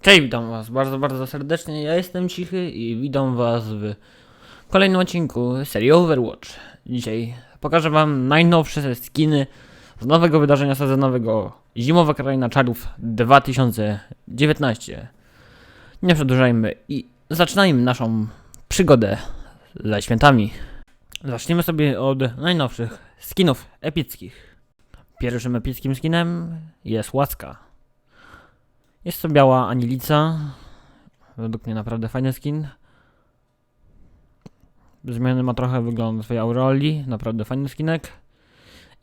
Cześć, witam was bardzo, bardzo serdecznie. Ja jestem Cichy i witam was w kolejnym odcinku serii Overwatch. Dzisiaj pokażę wam najnowsze skiny z nowego wydarzenia sezonowego Zimowa Kraina Czarów 2019. Nie przedłużajmy i zaczynajmy naszą przygodę ze świętami. Zaczniemy sobie od najnowszych skinów epickich. Pierwszym epickim skinem jest Łaska. Jest to biała anilica. Według mnie naprawdę fajny skin. Zmiany ma trochę wygląd swojej aureoli. Naprawdę fajny skinek.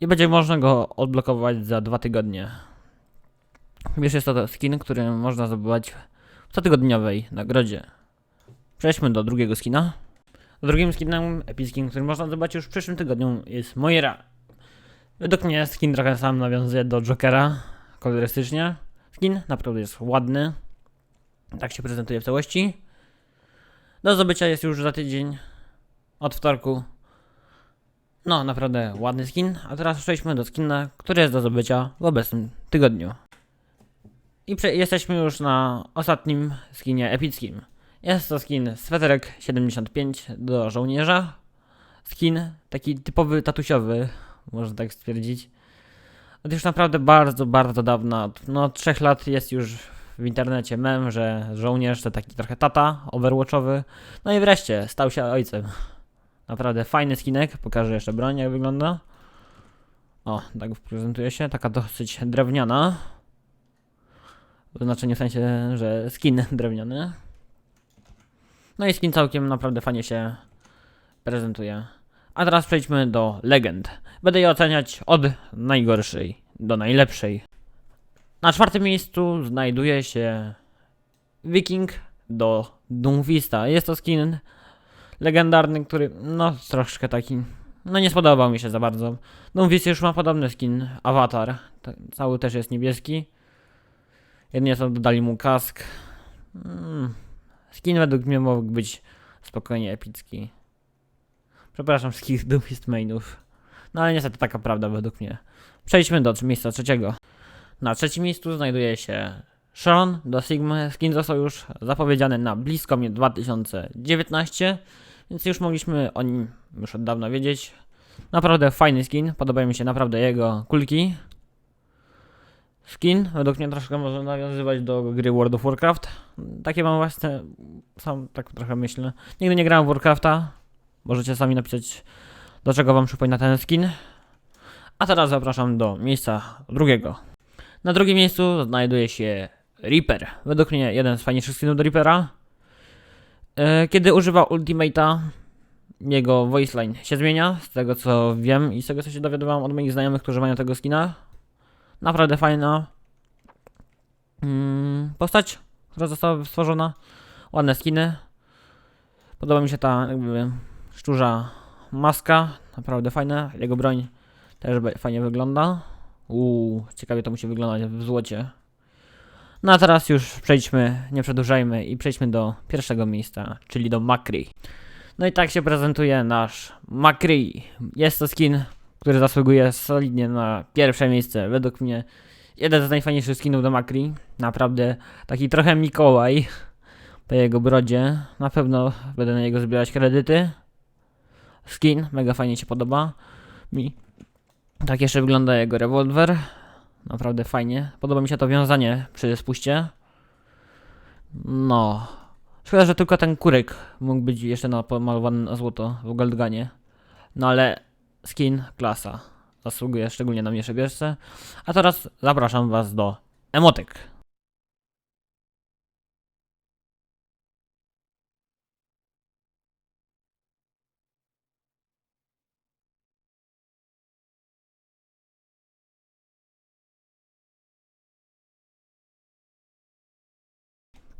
I będzie można go odblokować za dwa tygodnie. Wiesz, jest to skin, który można zdobywać w cotygodniowej nagrodzie. Przejdźmy do drugiego skina. Drugim skinem epickim, który można zdobyć już w przyszłym tygodniu jest Moira. Według mnie skin trochę sam nawiązuje do Jokera kolorystycznie. Skin naprawdę jest ładny. Tak się prezentuje w całości. Do zdobycia jest już za tydzień. Od wtorku. No, naprawdę ładny skin. A teraz przejdźmy do skina, który jest do zdobycia w obecnym tygodniu. I jesteśmy już na ostatnim skinie epickim. Jest to skin sweterek 75 do żołnierza. Skin taki typowy tatusiowy, można tak stwierdzić. Od już naprawdę bardzo, bardzo dawna, no od trzech lat jest już w internecie mem, że żołnierz to taki trochę tata overwatchowy. No i wreszcie stał się ojcem. Naprawdę fajny skinek, pokażę jeszcze broń jak wygląda. O, tak prezentuje się, taka dosyć drewniana. W znaczeniu w sensie, że skin drewniany. No i skin całkiem naprawdę fajnie się prezentuje. A teraz przejdźmy do legend. Będę je oceniać od najgorszej do najlepszej. Na czwartym miejscu znajduje się Viking do Doomfista. Jest to skin legendarny, który no troszkę taki no nie spodobał mi się za bardzo. Doomfist już ma podobny skin Avatar. Ta- Cały też jest niebieski. Jedynie to dodali mu kask. Mm. Skin według mnie mógł być spokojnie epicki. Przepraszam wszystkich Doomfist mainów. No ale niestety taka prawda według mnie. Przejdźmy do miejsca trzeciego. Na trzecim miejscu znajduje się Sean do Sigma. Skin został już zapowiedziany na BlizzConie 2019, więc już mogliśmy o nim już od dawna wiedzieć. Naprawdę fajny skin, podobają mi się naprawdę jego kulki. Skin według mnie troszkę może nawiązywać do gry World of Warcraft. Takie mam własne, sam tak trochę myślę. Nigdy nie grałem w Warcrafta. Możecie sami napisać, do czego wam przypomina ten skin. A teraz zapraszam do miejsca drugiego. Na drugim miejscu znajduje się Reaper. Według mnie jeden z fajniejszych skinów do Reapera. E, Kiedy używa Ultimate'a, jego voiceline się zmienia, z tego co wiem i z tego co się dowiadywałem od moich znajomych, którzy mają tego skina. Naprawdę fajna mm, postać, która została stworzona. Ładne skiny. Podoba mi się ta jakby szczurza maska, naprawdę fajna. Jego broń też fajnie wygląda. Uuu, ciekawie to musi wyglądać w złocie. No a teraz już przejdźmy, nie przedłużajmy i przejdźmy do pierwszego miejsca, czyli do Macri. No i tak się prezentuje nasz Macri. Jest to skin, który zasługuje solidnie na pierwsze miejsce. Według mnie jeden z najfajniejszych skinów do Macri. Naprawdę taki trochę Mikołaj po jego brodzie. Na pewno będę na niego zbierać kredyty. Skin, mega fajnie się podoba mi. Tak jeszcze wygląda jego rewolwer. Naprawdę fajnie. Podoba mi się to wiązanie przy spuście. No. Szkoda, że tylko ten kurek mógł być jeszcze na pomalowany na złoto w Goldganie. No ale skin klasa. Zasługuje szczególnie na mnie bieżce. A teraz zapraszam was do emotek.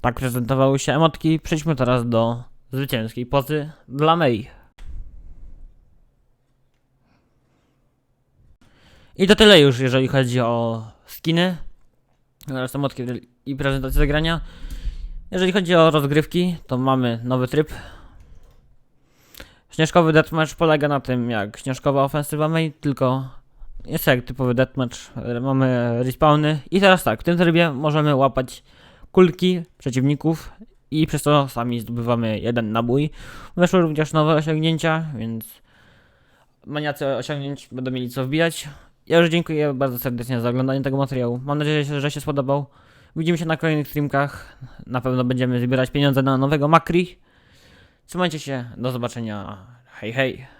Tak prezentowały się emotki. Przejdźmy teraz do zwycięskiej pozy dla Mei. I to tyle już, jeżeli chodzi o skiny oraz emotki i prezentację zagrania. Jeżeli chodzi o rozgrywki, to mamy nowy tryb. Śnieżkowy deathmatch polega na tym jak śnieżkowa ofensywa Mei, tylko jest jak typowy deathmatch. Mamy respawny i teraz tak, w tym trybie możemy łapać kulki przeciwników i przez to sami zdobywamy jeden nabój. Weszły również nowe osiągnięcia, więc maniacy osiągnięć będą mieli co wbijać. Ja już dziękuję bardzo serdecznie za oglądanie tego materiału. Mam nadzieję, że się spodobał. Widzimy się na kolejnych streamkach. Na pewno będziemy zbierać pieniądze na nowego Makri. Trzymajcie się, do zobaczenia. Hej, hej.